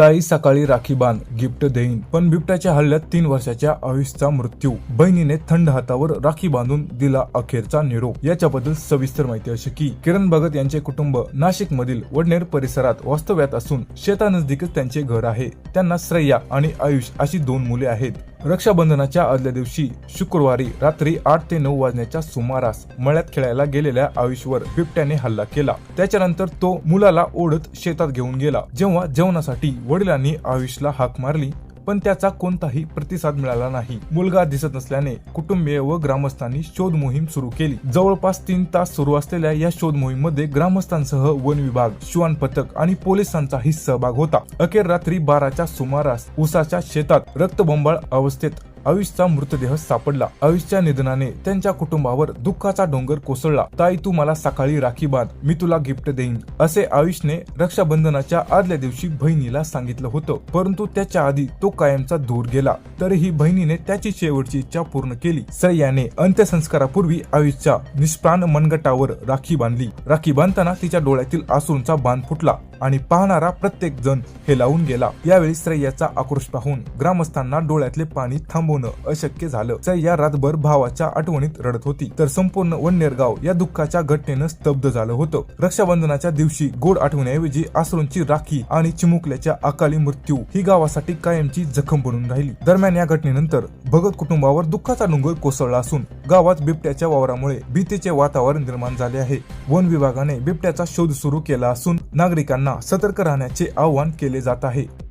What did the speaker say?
ताई सकाळी राखी बांध गिफ्ट देईन. पण बिबट्याच्या हल्ल्यात तीन वर्षाच्या आयुषचा मृत्यू. बहिणीने थंड हातावर राखी बांधून दिला अखेरचा निरोप. याच्याबद्दल सविस्तर माहिती अशी की किरण भगत यांचे कुटुंब नाशिक मधील वडनेर परिसरात वास्तव्यात असून शेतानजदीकच त्यांचे घर आहे. त्यांना श्रेया आणि आयुष अशी दोन मुले आहेत. रक्षाबंधनाच्या आदल्या दिवशी शुक्रवारी रात्री आठ ते नऊ वाजण्याच्या सुमारास मळ्यात खेळायला गेलेल्या आयुषवर बिबट्याने हल्ला केला. त्याच्यानंतर तो मुलाला ओढत शेतात घेऊन गेला. जेव्हा जेवणासाठी वडिलांनी आयुषला हाक मारली पण त्याचा कोणताही प्रतिसाद मिळाला नाही. मुलगा दिसत नसल्याने कुटुंबीय व ग्रामस्थांनी शोध मोहीम सुरू केली. जवळपास तीन तास सुरू असलेल्या या शोध मोहीममध्ये ग्रामस्थांसह वन विभाग श्वान पथक आणि पोलिसांचाही सहभाग होता. अखेर रात्री बाराच्या सुमारास उसाच्या शेतात रक्तबंबाळ अवस्थेत आयुषचा मृतदेह सापडला. आयुषच्या निधनाने त्यांच्या कुटुंबावर दुःखाचा डोंगर कोसळला. ताई तू मला सकाळी राखी बांध. मी तुला गिफ्ट देईन. असे आयुषने रक्षाबंधनाच्या आदल्या दिवशी बहिणीला सांगितलं होतं. परंतु त्याच्या आधी तो कायमचा दूर गेला. तरीही बहिणीने त्याची शेवटची इच्छा पूर्ण केली. सह्याने अंत्यसंस्कारापूर्वी आयुषच्या निष्प्राण मनगटावर राखी बांधली. राखी बांधताना तिच्या डोळ्यातील आसूंचा बांध फुटला. आणि पाहणारा प्रत्येक जण हे लावून गेला. यावेळी श्रेयाचा आक्रोश पाहून ग्रामस्थांना डोळ्यातले पाणी थांबवणं अशक्य झालं. श्रेया रातभर भावाच्या आठवणीत रडत होती. तर संपूर्ण वन्नेरगाव या दुःखाच्या घटनेनं स्तब्ध झालं होतं. रक्षाबंधनाच्या दिवशी गोड आठवण्याऐवजी आसरूंची राखी आणि चिमुकल्याच्या अकाली मृत्यू ही गावासाठी कायमची जखम बनून राहिली. दरम्यान या घटनेनंतर भगत कुटुंबावर दुःखाचा डोंगर कोसळला असून गावात बिबट्याच्या वावरामुळे भीतीचे वातावरण निर्माण झाले आहे. वन विभागाने बिबट्याचा शोध सुरू केला असून नागरिकांना सतर्क राहण्याचे आवाहन केले जात आहे.